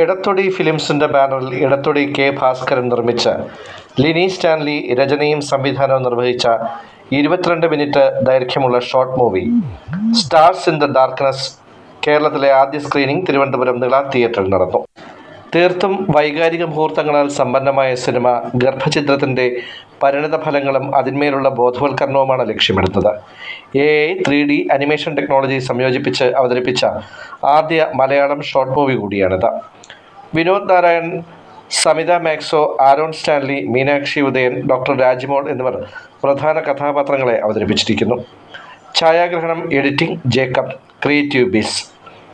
ഇടത്തൊടി ഫിലിംസിന്റെ ബാനറിൽ ഇടത്തൊടി കെ ഭാസ്കരൻ നിർമ്മിച്ച് ലിനി സ്റ്റാൻലി രചനയും സംവിധാനവും നിർവഹിച്ച ഇരുപത്തിരണ്ട് മിനിറ്റ് ദൈർഘ്യമുള്ള short movie stars in the darkness കേരളത്തിലെ ആദ്യ സ്ക്രീനിംഗ് തിരുവനന്തപുരം നിള തിയേറ്ററിൽ നടന്നു. തീർത്തും വൈകാരിക മുഹൂർത്തങ്ങളാൽ സമ്പന്നമായ സിനിമ ഗർഭചിത്രത്തിന്റെ പരിണിത ഫലങ്ങളും അതിന്മേലുള്ള ബോധവൽക്കരണവുമാണ് ലക്ഷ്യമിടുന്നത്. A I three D animation technology സംയോജിപ്പിച്ച് അവതരിപ്പിച്ച ആദ്യ മലയാളം ഷോർട്ട് മൂവി കൂടിയാണിത്. Vinod Narayan Samitha മാക്സോ Aaron Stanley Meenakshi Udayan doctor Rajmol എന്നിവർ പ്രധാന കഥാപാത്രങ്ങളെ അവതരിപ്പിച്ചിരിക്കുന്നു. ഛായാഗ്രഹണം എഡിറ്റിംഗ് ജേക്കബ് ക്രിയേറ്റീവ് ബീസ്.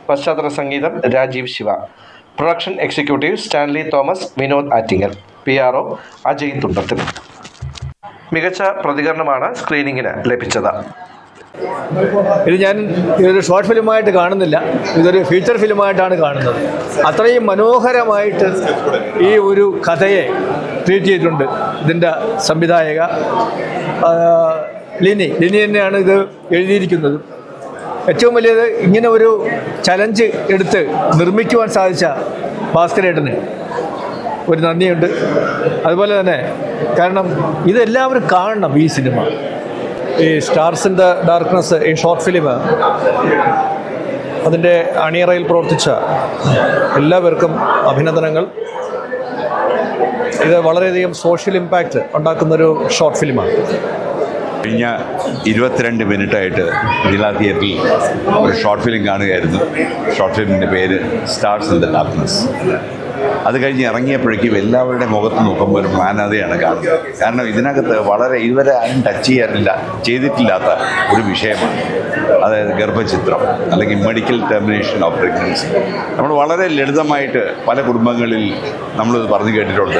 പശ്ചാത്തല സംഗീതം Rajeev Shiva. Production executive Stanley Thomas Vinod Attingal. P R O Ajay Thundathil. മികച്ച പ്രതികരണമാണ് സ്ക്രീനിങ്ങിന് ലഭിച്ചത്. ഇത് ഞാൻ ഇതൊരു ഷോർട്ട് ഫിലിമായിട്ട് കാണുന്നില്ല. ഇതൊരു ഫീച്ചർ ഫിലിമായിട്ടാണ് കാണുന്നത്. അത്രയും മനോഹരമായിട്ട് ഈ ഒരു കഥയെ ട്രീറ്റ് ചെയ്തിട്ടുണ്ട് ഇതിന്റെ സംവിധായക ലിനി. ലിനി തന്നെയാണ് ഇത് എഴുതിയിരിക്കുന്നത്. ഏറ്റവും വലിയത് ഇങ്ങനെ ഒരു ചലഞ്ച് എടുത്ത് നിർമ്മിക്കുവാൻ സാധിച്ച ഭാസ്കരേട്ടന് ഒരു നന്ദിയുണ്ട്. അതുപോലെ തന്നെ കാരണം ഇതെല്ലാവരും കാണണം ഈ സിനിമ. ഈ സ്റ്റാർസ് ഇൻ ദ ഡാർക്ക്നെസ് ഈ ഷോർട്ട് ഫിലിം അതിന്റെ അണിയറയിൽ പ്രവർത്തിച്ച എല്ലാവർക്കും അഭിനന്ദനങ്ങൾ. ഇത് വളരെയധികം സോഷ്യൽ ഇമ്പാക്റ്റ് ഉണ്ടാക്കുന്നൊരു ഷോർട്ട് ഫിലിമാണ് കഴിഞ്ഞ ഇരുപത്തിരണ്ട് മിനിറ്റായിട്ട് ജില്ലാ തിയേറ്ററിൽ ഒരു ഷോർട്ട് ഫിലിം കാണുകയായിരുന്നു. ഷോർട്ട് ഫിലിമിന്റെ പേര് സ്റ്റാർസ് ഇൻ ദ ഡാർക്ക്നെസ് അത് കഴിഞ്ഞ് ഇറങ്ങിയപ്പോഴേക്കും എല്ലാവരുടെ മുഖത്ത് നോക്കുമ്പോൾ ഒരു മാനതയാണ് കാണുന്നത്. കാരണം ഇതിനകത്ത് വളരെ ഇതുവരെ ആരും ടച്ച് ചെയ്യാറില്ല ചെയ്തിട്ടില്ലാത്ത ഒരു വിഷയമാണ്. അതായത് ഗർഭചിത്രം അല്ലെങ്കിൽ മെഡിക്കൽ ടെർമിനേഷൻ ഓഫ് പ്രഗ്നൻസി നമ്മൾ വളരെ ലളിതമായിട്ട് പല കുടുംബങ്ങളിൽ നമ്മളിത് പറഞ്ഞു കേട്ടിട്ടുണ്ട്.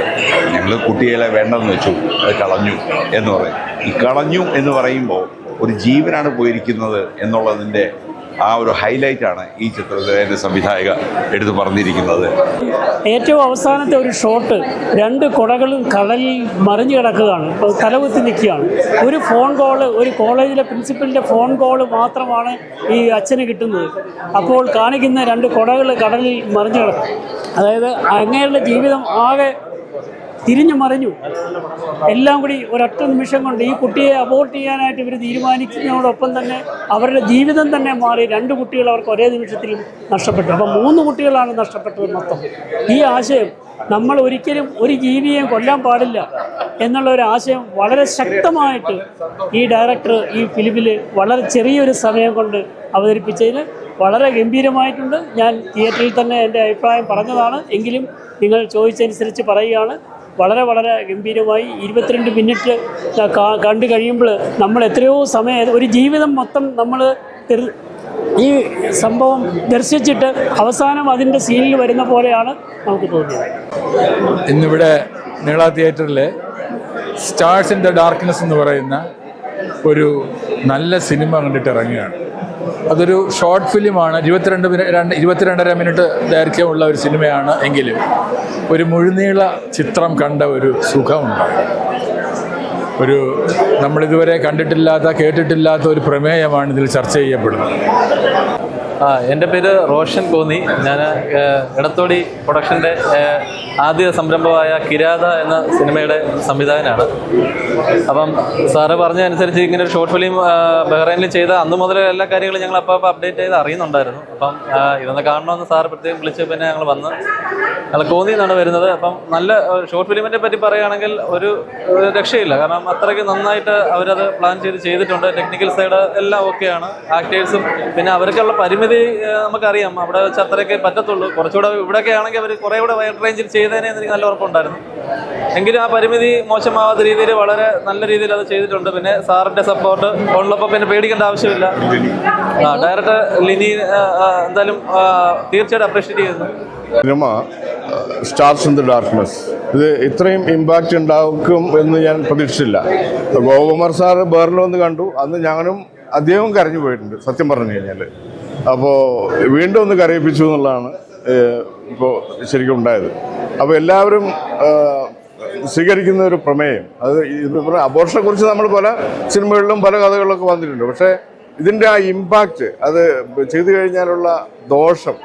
ഞങ്ങൾ കുട്ടികളെ വേണ്ടെന്ന് വെച്ചു അത് കളഞ്ഞു എന്ന് പറയും. ഈ കളഞ്ഞു എന്ന് പറയുമ്പോൾ ഒരു ജീവനാണ് പോയിരിക്കുന്നത് എന്നുള്ളതിന്റെ ആ ഒരു ഹൈലൈറ്റാണ് ഈ ചിത്രത്തിലെ സംവിധായക എടുത്തു പറഞ്ഞിരിക്കുന്നത്. ഏറ്റവും അവസാനത്തെ ഒരു ഷോട്ട് രണ്ട് കുടകളും കടലിൽ മറിഞ്ഞു കിടക്കുകയാണ്. തലകുത്തി നിൽക്കുകയാണ്. ഒരു ഫോൺ കോൾ ഒരു കോളേജിലെ പ്രിൻസിപ്പലിന്റെ ഫോൺ കോൾ മാത്രമാണ് ഈ അച്ഛന് കിട്ടുന്നത്. അപ്പോൾ കാണിക്കുന്ന രണ്ട് കുടകൾ കടലിൽ മറിഞ്ഞു കിടക്കും. അതായത് അങ്ങനെയുള്ള ജീവിതം ആകെ തിരിഞ്ഞു മറിഞ്ഞു. എല്ലാം കൂടി ഒരൊറ്റ നിമിഷം കൊണ്ട് ഈ കുട്ടിയെ അബോർട്ട് ചെയ്യാനായിട്ട് ഇവർ തീരുമാനിക്കുന്നതോടൊപ്പം തന്നെ അവരുടെ ജീവിതം തന്നെ മാറി രണ്ട് കുട്ടികൾ അവർക്ക് ഒരേ നിമിഷത്തിൽ നഷ്ടപ്പെട്ടു. അപ്പം മൂന്ന് കുട്ടികളാണ് നഷ്ടപ്പെട്ടത് മൊത്തം. ഈ ആശയം നമ്മൾ ഒരിക്കലും ഒരു ജീവിയെയും കൊല്ലാൻ പാടില്ല എന്നുള്ള ഒരു ആശയം വളരെ ശക്തമായിട്ട് ഈ ഡയറക്ടർ ഈ ഫിലിമിൽ വളരെ ചെറിയൊരു സമയം കൊണ്ട് അവതരിപ്പിച്ചതിന് വളരെ ഗംഭീരമായിട്ടുണ്ട്. ഞാൻ തിയേറ്ററിൽ തന്നെ എന്റെ അഭിപ്രായം പറഞ്ഞതാണ്. എങ്കിലും നിങ്ങൾ ചോദിച്ചനുസരിച്ച് പറയുകയാണ്. വളരെ വളരെ ഗംഭീരമായി ഇരുപത്തിരണ്ട് മിനിറ്റ് കണ്ടു കഴിയുമ്പോൾ നമ്മൾ എത്രയോ സമയം ഒരു ജീവിതം മൊത്തം നമ്മൾ ഈ സംഭവം ദർശിച്ചിട്ട് അവസാനം അതിന്റെ സീനിൽ വരുന്ന പോലെയാണ് നമുക്ക് തോന്നിയത്. ഇന്നിവിടെ നീള തിയേറ്ററിൽ സ്റ്റാർസ് ഇൻ ദ ഡാർക്ക്നെസ് എന്ന് പറയുന്ന ഒരു നല്ല സിനിമ കണ്ടിട്ട് ഇറങ്ങുകയാണ്. അതൊരു ഷോർട്ട് ഫിലിമാണ്. ഇരുപത്തിരണ്ട് രണ്ട് ഇരുപത്തിരണ്ടര മിനിറ്റ് ദൈർഘ്യമുള്ള ഒരു സിനിമയാണ് എങ്കിലും ഒരു മുഴുനീള ചിത്രം കണ്ട ഒരു സുഖമുണ്ട്. ഒരു നമ്മളിതുവരെ കണ്ടിട്ടില്ലാത്ത കേട്ടിട്ടില്ലാത്ത ഒരു പ്രമേയമാണ് ഇതിൽ ചർച്ച ചെയ്യപ്പെടുന്നത്. ആ എന്റെ പേര് റോഷൻ കോന്നി. ഞാൻ ഇടത്തോടി പ്രൊഡക്ഷന്റെ ആദ്യ സംരംഭമായ കിരാത എന്ന സിനിമയുടെ സംവിധായകനാണ്. അപ്പം സാറ് പറഞ്ഞതനുസരിച്ച് ഇങ്ങനെ ഒരു ഷോർട്ട് ഫിലിം ബഹ്റൈനിൽ ചെയ്ത അന്ന് മുതൽ എല്ലാ കാര്യങ്ങളും ഞങ്ങൾ അപ്പോൾ അപ്പോൾ അപ്ഡേറ്റ് ചെയ്ത് അറിയുന്നുണ്ടായിരുന്നു. അപ്പം ഇതൊന്ന് കാണണമെന്ന് സാറ് പ്രത്യേകം വിളിച്ച് പിന്നെ ഞങ്ങൾ വന്ന് ഞങ്ങൾ കോന്നി നിന്നാണ് വരുന്നത്. അപ്പം നല്ല ഷോർട്ട് ഫിലിമിനെ പറ്റി പറയുകയാണെങ്കിൽ ഒരു രക്ഷയില്ല. കാരണം അത്രയ്ക്ക് നന്നായിട്ട് അവരത് പ്ലാൻ ചെയ്ത് ചെയ്തിട്ടുണ്ട്. ടെക്നിക്കൽ സൈഡ് എല്ലാം ഓക്കെയാണ് ആക്ടേഴ്സും പിന്നെ അവർക്കുള്ള പരിമിതി ആ, നമുക്കറിയാം. അവിടെ വെച്ച് അത്രയൊക്കെ പറ്റത്തുള്ളൂ. കുറച്ചുകൂടെ ഇവിടെയൊക്കെ ആണെങ്കിൽ അവർ കുറേ കൂടെ വൈഡ് റേഞ്ചിൽ ചെയ്തതിനെ എനിക്ക് നല്ല ഉറപ്പുണ്ടായിരുന്നു. എങ്കിലും ആ പരിമിതി മോശമാവാത്ത രീതിയിൽ വളരെ നല്ല രീതിയിൽ അത് ചെയ്തിട്ടുണ്ട്. പിന്നെ സാറിന്റെ സപ്പോർട്ട് ഉള്ളപ്പോൾ പിന്നെ പേടിക്കേണ്ട ആവശ്യമില്ല. ആ ഡയറക്ടർ ലിനി എന്തായാലും തീർച്ചയായിട്ടും അപ്രീഷിയേറ്റ് ചെയ്യുന്നു. Cinema stars in the darkness ഇത് ഇത്രയും ഇമ്പാക്റ്റ് ഉണ്ടാക്കും എന്ന് ഞാൻ പ്രതീക്ഷിച്ചില്ല. ഗോകുമാർ സാറ് ബേറിൽ വന്ന് കണ്ടു. അന്ന് ഞങ്ങളും അദ്ദേഹവും കരഞ്ഞു പോയിട്ടുണ്ട്. സത്യം പറഞ്ഞു കഴിഞ്ഞാൽ അപ്പോൾ വീണ്ടും ഒന്ന് കരയിപ്പിച്ചു എന്നുള്ളതാണ് ഇപ്പോൾ ശരിക്കും ഉണ്ടായത്. അപ്പോൾ എല്ലാവരും സ്വീകരിക്കുന്ന ഒരു പ്രമേയം. അത് അബോർഷനെ കുറിച്ച് നമ്മൾ പല സിനിമകളിലും പല കഥകളിലൊക്കെ വന്നിട്ടുണ്ട്. പക്ഷേ ഇതിന്റെ ആ ഇമ്പാക്റ്റ് അത് ചെയ്തു കഴിഞ്ഞാലുള്ള ദോഷം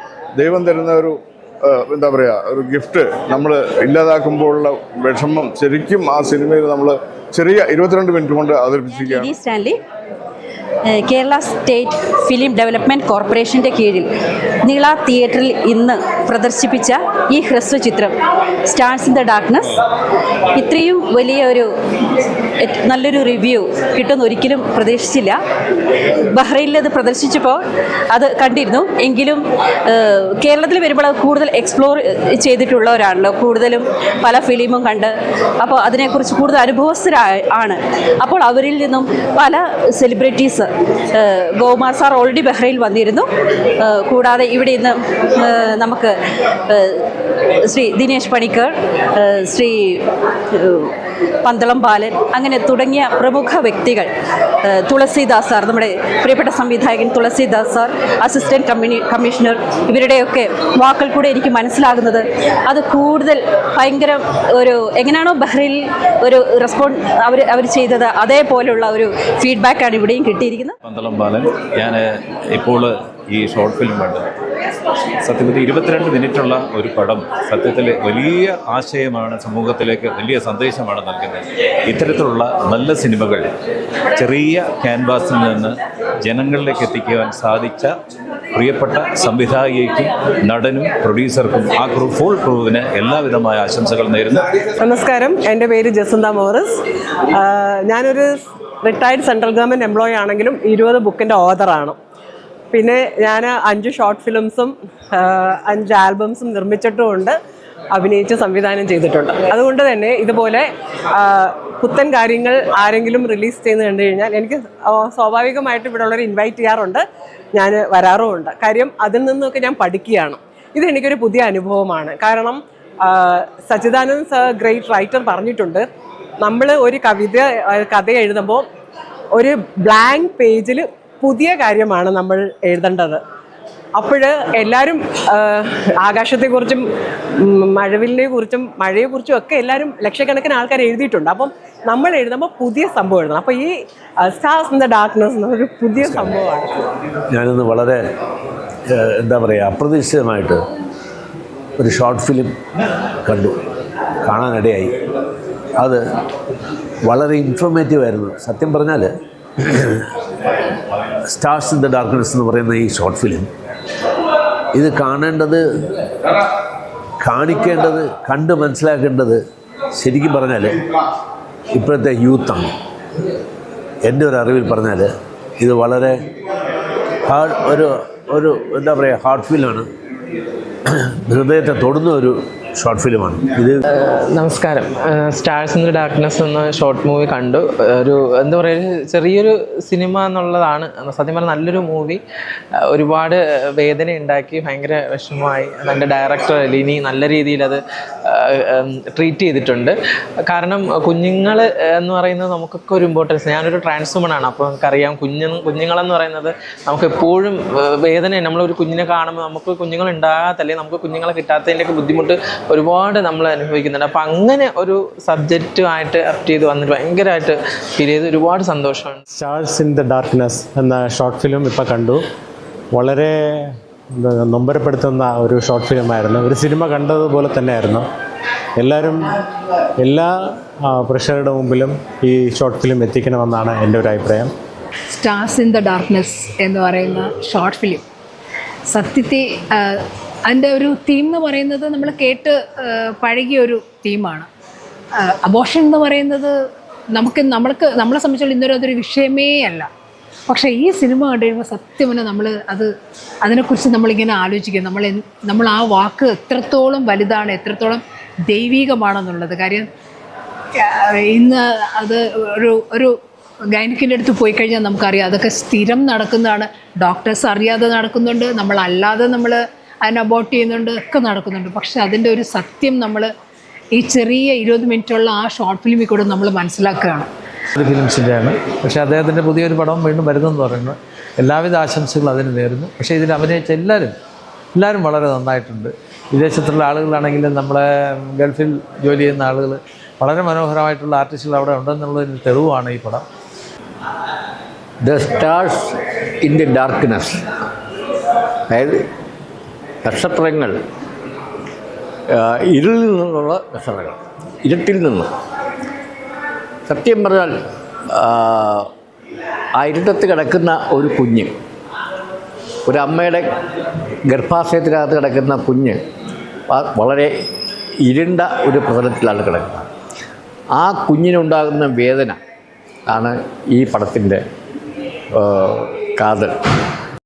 ദൈവം തരുന്ന ഒരു എന്താ പറയുക ഒരു ഗിഫ്റ്റ് നമ്മൾ ഇല്ലാതാക്കുമ്പോഴുള്ള വിഷമം ശരിക്കും ആ സിനിമയിൽ നമ്മൾ ചെറിയ ഇരുപത്തിരണ്ട് മിനിറ്റ് കൊണ്ട് അവതരിപ്പിച്ചിരിക്കുകയാണ്. കേരള സ്റ്റേറ്റ് ഫിലിം ഡെവലപ്മെന്റ് കോർപ്പറേഷന്റെ കീഴിൽ നീള തിയേറ്ററിൽ ഇന്ന് പ്രദർശിപ്പിച്ച ഈ ഹ്രസ്വചിത്രം സ്റ്റാർസ് ഇൻ ദ ഡാർക്ക്നെസ്. ഇത്രയും വലിയ ഒരു നല്ലൊരു റിവ്യൂ കിട്ടുമെന്ന് ഒരിക്കലും പ്രതീക്ഷിച്ചില്ല. ബഹ്റൈനിൽ അത് പ്രദർശിച്ചപ്പോൾ അത് കണ്ടിരുന്നു. എങ്കിലും കേരളത്തിൽ വരുമ്പോൾ കൂടുതൽ എക്സ്പ്ലോർ ചെയ്തിട്ടുള്ളവരാണല്ലോ കൂടുതലും പല ഫിലിമും കണ്ട് അപ്പോൾ അതിനെക്കുറിച്ച് കൂടുതൽ അനുഭവസ്ഥരായ ആണ്. അപ്പോൾ അവരിൽ നിന്നും പല സെലിബ്രിറ്റീസ് ഗോമാർ സാർ ഓൾറെഡി ബഹ്റൈനിൽ വന്നിരുന്നു. കൂടാതെ ഇവിടെ ഇന്ന് നമുക്ക് ശ്രീ ദിനേശ് പണിക്കർ ശ്രീ പന്തളം ബാലൻ അങ്ങനെ തുടങ്ങിയ പ്രമുഖ വ്യക്തികൾ തുളസിദാസ് സാർ നമ്മുടെ പ്രിയപ്പെട്ട സംവിധായകൻ തുളസിദാസ് സാർ അസിസ്റ്റന്റ് കമ്മ്യൂണി കമ്മീഷണർ ഇവരുടെയൊക്കെ വാക്കുകൾ കൂടെ എനിക്ക് മനസ്സിലാകുന്നത് അത് കൂടുതൽ ഭയങ്കര ഒരു എങ്ങനെയാണോ ബഹ്റൈനിൽ ഒരു റെസ്പോണ്ട് അവർ അവർ ചെയ്തത് അതേപോലെയുള്ള ഒരു ഫീഡ്ബാക്കാണ് ഇവിടെയും കിട്ടിയിരിക്കുന്നത്. പന്തളം ബാലൻ ഞാൻ ഇപ്പോൾ ഈ ഷോർട്ട് ഫിലിം കണ്ടു. സത്യത്തിൽ ഇരുപത്തിരണ്ട് മിനിറ്റുള്ള ഒരു പടം സത്യത്തിൽ വലിയ ആശയമാണ് സമൂഹത്തിലേക്ക് വലിയ സന്ദേശമാണ് നൽകുന്നത്. ഇത്തരത്തിലുള്ള നല്ല സിനിമകൾ ചെറിയ ക്യാൻവാസിൽ നിന്ന് ജനങ്ങളിലേക്ക് എത്തിക്കുവാൻ സാധിച്ച പ്രിയപ്പെട്ട സംവിധായികയ്ക്കും നടനും പ്രൊഡ്യൂസർക്കും ആ ക്രൂ ഫുൾ ക്രൂവിന് എല്ലാവിധമായ ആശംസകൾ നേരുന്നു. നമസ്കാരം. എന്റെ പേര് ജസന്ത മോറിസ്. ഞാനൊരു റിട്ടയർഡ് സെൻട്രൽ ഗവൺമെന്റ് എംപ്ലോയി ആണെങ്കിലും ഇരുപത് ബുക്കിന്റെ ഓതറാണ് പിന്നെ ഞാൻ അഞ്ച് ഷോർട്ട് ഫിലിംസും അഞ്ച് ആൽബംസും നിർമ്മിച്ചിട്ടുമുണ്ട്. അഭിനയിച്ച് സംവിധാനം ചെയ്തിട്ടുണ്ട്. അതുകൊണ്ട് തന്നെ ഇതുപോലെ പുത്തൻ കാര്യങ്ങൾ ആരെങ്കിലും റിലീസ് ചെയ്ത് കണ്ടു കഴിഞ്ഞാൽ എനിക്ക് സ്വാഭാവികമായിട്ട് ഇവിടെ ഉള്ളവർ ഇൻവൈറ്റ് ചെയ്യാറുണ്ട്. ഞാൻ വരാറുമുണ്ട്. കാര്യം അതിൽ നിന്നൊക്കെ ഞാൻ പഠിക്കുകയാണ്. ഇതെനിക്കൊരു പുതിയ അനുഭവമാണ്. കാരണം സച്ചിദാനന്ദ് സർ ഗ്രേറ്റ് റൈറ്റർ പറഞ്ഞിട്ടുണ്ട്. നമ്മൾ ഒരു കവിത കഥ എഴുതുമ്പോൾ ഒരു ബ്ലാങ്ക് പേജിൽ പുതിയ കാര്യമാണ് നമ്മൾ എഴുതേണ്ടത്. അപ്പോൾ എല്ലാവരും ആകാശത്തെക്കുറിച്ചും മഴവിലിനെ കുറിച്ചും മഴയെക്കുറിച്ചും ഒക്കെ എല്ലാവരും ലക്ഷക്കണക്കിന് ആൾക്കാർ എഴുതിയിട്ടുണ്ട്. അപ്പം നമ്മൾ എഴുതുമ്പോൾ പുതിയ സംഭവം എഴുതണം. അപ്പോൾ ഈ സ്റ്റാർസ് ഇൻ ദ ഡാർക്ക്നെസ് എന്നൊരു പുതിയ സംഭവമാണ്. ഞാനിന്ന് വളരെ എന്താ പറയുക അപ്രതീക്ഷിതമായിട്ട് ഒരു ഷോർട്ട് ഫിലിം കണ്ടു. കാണാനിടയായി. അത് വളരെ ഇൻഫോർമേറ്റീവ് ആയിരുന്നു. സത്യം പറഞ്ഞാൽ സ്റ്റാർസ് ഇൻ ദ ഡാർക്ക്നെസ് എന്ന് പറയുന്ന ഈ ഷോർട്ട് ഫിലിം ഇത് കാണേണ്ടത് കാണിക്കേണ്ടത് കണ്ട് മനസ്സിലാക്കേണ്ടത് ശരിക്കും പറഞ്ഞാൽ ഇപ്പോഴത്തെ യൂത്താണ്. എന്റെ ഒരു അറിവിൽ പറഞ്ഞാൽ ഇത് വളരെ ഹാർഡ് ഒരു ഒരു എന്താ പറയുക ഹാർട്ട് ഫീലാണ് ഹൃദയത്തെ തൊടുന്ന ഒരു ഷോർട്ട് ഫിലിമാണ്. ഇത് നമസ്കാരം. സ്റ്റാർസ് ഇൻ ദ ഡാർക്ക്നെസ് എന്ന ഷോർട്ട് മൂവി കണ്ടു. ഒരു എന്താ പറയുക ചെറിയൊരു സിനിമ എന്നുള്ളതാണ്. സത്യം പറഞ്ഞാൽ നല്ലൊരു മൂവി. ഒരുപാട് വേദന ഉണ്ടാക്കി ഭയങ്കര വിഷമമായി. അതിന്റെ ഡയറക്ടർ ലിനി നല്ല രീതിയിൽ അത് ട്രീറ്റ് ചെയ്തിട്ടുണ്ട്. കാരണം കുഞ്ഞുങ്ങൾ എന്ന് പറയുന്നത് നമുക്കൊക്കെ ഒരു ഇമ്പോർട്ടൻസ് ഞാനൊരു ട്രാൻസ്വുമൺ ആണ് അപ്പോൾ നമുക്കറിയാം കുഞ്ഞു കുഞ്ഞുങ്ങളെന്ന് പറയുന്നത് നമുക്ക് എപ്പോഴും വേദന നമ്മളൊരു കുഞ്ഞിനെ കാണുമ്പോൾ നമുക്ക് കുഞ്ഞുങ്ങൾ ഉണ്ടാകാത്തല്ലേ നമുക്ക് കുഞ്ഞുങ്ങളെ കിട്ടാത്തതിന്റെയൊക്കെ ബുദ്ധിമുട്ട് ഒരുപാട് നമ്മൾ അനുഭവിക്കുന്നുണ്ട്. അപ്പം അങ്ങനെ ഒരു സബ്ജക്റ്റുമായിട്ട് അപ്റ്റ് ചെയ്ത് വന്നിട്ട് ഭയങ്കരമായിട്ട് ഫീൽ ചെയ്ത് ഒരുപാട് സന്തോഷമാണ് സ്റ്റാർസ് ഇൻ ദ ഡാർക്ക്നെസ് എന്ന ഷോർട്ട് ഫിലിം ഇപ്പം കണ്ടു. വളരെ നൊമ്പരപ്പെടുത്തുന്ന ഒരു ഷോർട്ട് ഫിലിം ആയിരുന്നു. ഒരു സിനിമ കണ്ടതുപോലെ തന്നെയായിരുന്നു. എല്ലാവരും എല്ലാ പ്രഷറുടെ മുമ്പിലും ഈ ഷോർട്ട് ഫിലിം എത്തിക്കണമെന്നാണ് എന്റെ ഒരു അഭിപ്രായം. സ്റ്റാർസ് ഇൻ ദ ഡാർക്ക്നെസ് എന്ന് പറയുന്ന ഷോർട്ട് ഫിലിം സത്യത്തെ അതിന്റെ ഒരു തീം എന്ന് പറയുന്നത് നമ്മൾ കേട്ട് പഴകിയ ഒരു തീമാണ് അബോഷൻ എന്ന് പറയുന്നത് നമുക്ക് നമ്മൾക്ക് നമ്മളെ സംബന്ധിച്ചുള്ള ഇന്നൊരു അതൊരു വിഷയമേ അല്ല. പക്ഷേ ഈ സിനിമ കണ്ടു കഴിയുമ്പോൾ സത്യം പറഞ്ഞാൽ നമ്മൾ അത് അതിനെക്കുറിച്ച് നമ്മളിങ്ങനെ ആലോചിക്കുക. നമ്മൾ നമ്മൾ ആ വാക്ക് എത്രത്തോളം വലുതാണ് എത്രത്തോളം ദൈവീകമാണെന്നുള്ളത്. കാര്യം ഇന്ന് അത് ഒരു ഒരു ഗൈനക്കിന്റെ അടുത്ത് പോയി കഴിഞ്ഞാൽ നമുക്കറിയാം അതൊക്കെ സ്ഥിരം നടക്കുന്നതാണ്. ഡോക്ടേഴ്സ് അറിയാതെ നടക്കുന്നുണ്ട്. നമ്മളല്ലാതെ നമ്മൾ അതിനെ അബോട്ട് ചെയ്യുന്നുണ്ട് ഒക്കെ നടക്കുന്നുണ്ട്. പക്ഷെ അതിന്റെ ഒരു സത്യം നമ്മൾ ഈ ചെറിയ ഇരുപത് മിനിറ്റുള്ള ആ ഷോർട്ട് ഫിലിമിൽ കൂടെ നമ്മൾ മനസ്സിലാക്കുകയാണ്. ഒരു ഫിലിംസിന്റെയാണ്. പക്ഷേ അദ്ദേഹത്തിന്റെ പുതിയൊരു പടം വീണ്ടും വരുന്നെന്ന് പറയുന്നത് എല്ലാവിധ ആശംസകളും അതിന് നേരുന്നു. പക്ഷേ ഇതിൽ അഭിനയിച്ച എല്ലാവരും എല്ലാവരും വളരെ നന്നായിട്ടുണ്ട്. വിദേശത്തുള്ള ആളുകളാണെങ്കിലും നമ്മളെ ഗൾഫിൽ ജോലി ചെയ്യുന്ന ആളുകൾ വളരെ മനോഹരമായിട്ടുള്ള ആർട്ടിസ്റ്റുകൾ അവിടെ ഉണ്ടെന്നുള്ളതിന് തെളിവാണ് ഈ പടം. The stars in the darkness അതായത് നക്ഷത്രങ്ങൾ ഇരുളിൽ നിന്നുള്ള നക്ഷത്രങ്ങൾ. ഇരുട്ടിൽ നിന്ന്. സത്യം പറഞ്ഞാൽ ആ ഇരുട്ടത്ത് കിടക്കുന്ന ഒരു കുഞ്ഞ് ഒരു അമ്മയുടെ ഗർഭാശയത്തിനകത്ത് കിടക്കുന്ന കുഞ്ഞ് വളരെ ഇരുണ്ട ഒരു പ്രതലത്തിലാണ് കിടക്കുന്നത്. ആ കുഞ്ഞിനുണ്ടാകുന്ന വേദന ആണ് ഈ പടത്തിന്റെ കാതൽ.